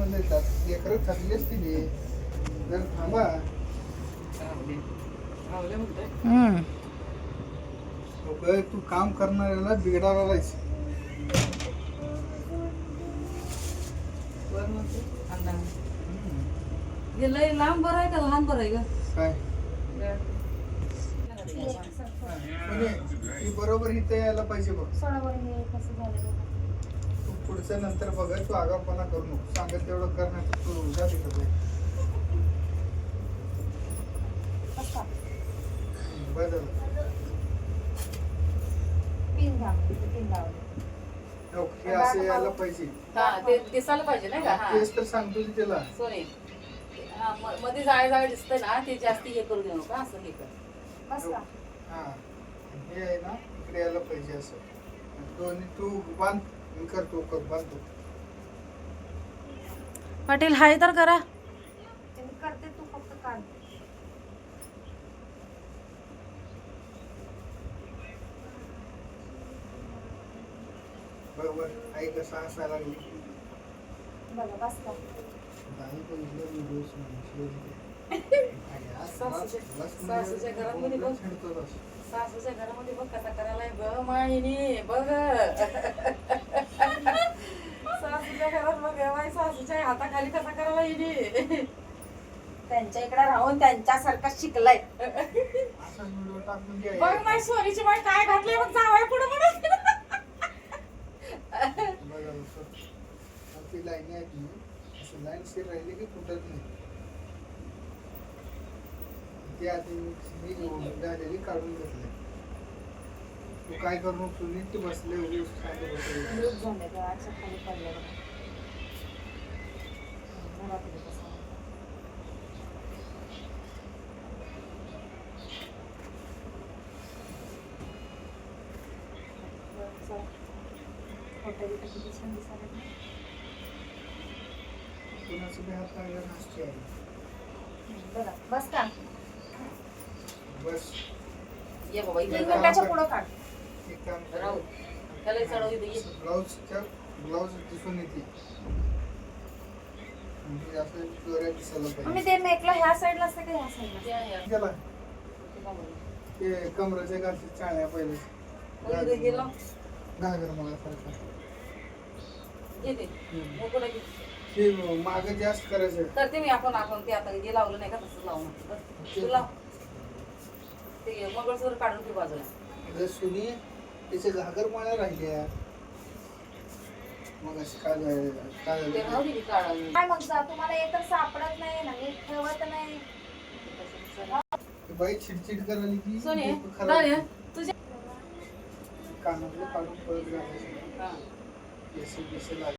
म्हणलं येतात लेकरं थकली असतील हे. जर थांबा. हम्म. लोक तू काम करणाऱ्याला हे लय लांब बरं आहे का लहान बरं आहे का काय? म्हणजे ती बरोबर इथे यायला पाहिजे बघ. सोडा बरं हे कसं झालं बघा. पुढचं नंतर बघा तू आगापणा करू नको. सांगेल तेवढं कर नाही तर तू जा तिकडे बाहेर. बसा. बरं झालं. पिन घ्या पिन लावले हो, असं यायला पाहिजे. हा ते दिसायला पाहिजे नाही का? हा तेच तर सांगतो की हा म- मध्ये जाळे जाळे दिसतंय ना ते जास्ती हे करू देऊ नका असं हे कर. बसला हा हे आहे ना इकडे यायला पाहिजे असं. दोन्ही तू बांध मी करतो कर बांधतो. पाटील हाय तर करा. ते मी करते तू फक्त काढ. बरोबर आई कसं हसायला लागली. बघा बसला. आई पण इकडे सासूच्या- घरामध्ये बघ. सासूच्या घरामध्ये बघ कसा करायला ग माहिनी बघ सासूच्या घरात बघ बाई सासूच्या हाताखाली कसा करायला येणे त्यांच्या इकडे राहून त्यांच्यासारखं शिकलाय. बघ माझी सोनीची बाई काय घातली बघ जावाय पुढे म्हणून. लाईनी आहेत लाईन राहिली की फुटत नाही. ती आधी मी झालेली काढून घेतली. तू काय करू नीट बसले उभी सांगत होते. लूप झाले गळाच्या खाली पडले बघा बघा तुम्ही कसं आहे. बरं, चला. फोटो बिटो किती छान दिसायला. कोणाचं बी हात लागला नाचते आहे. बघा बस का बस ये बाबा इथे जा. मिनिटाच्या पुढं काढ एक काम राहू त्याला चढवू दे ये. ब्लाऊजच्या ब्लाऊज दिसून येते म्हणजे पाहिजे. ते नेकला ह्या साईडला असते का ह्या साईडला. त्याला ते कमराच्या घालते चाळ्या पहिले. गेलो. घागर मला सारखा ते. मागं जास्त करायचं. करते मी आपण आपण ते आता जे लावलं नाही का तसं लावून. तू लाव ते मंगळसूत्र काढून ठेव बाजूला. सुनी त्याचे घागर माळ्या राहिल्या मग अशी काय झालं- काय झालं? मग जा तुम्हाला हे तर सापडत नाही ना नीट ठेवत नाही ती बाई चिडचिड करायला की सोने डोकं खराब दादा होतं. तुझ्या कानातलं काढून परत घालायचं हा. केस बिस लागले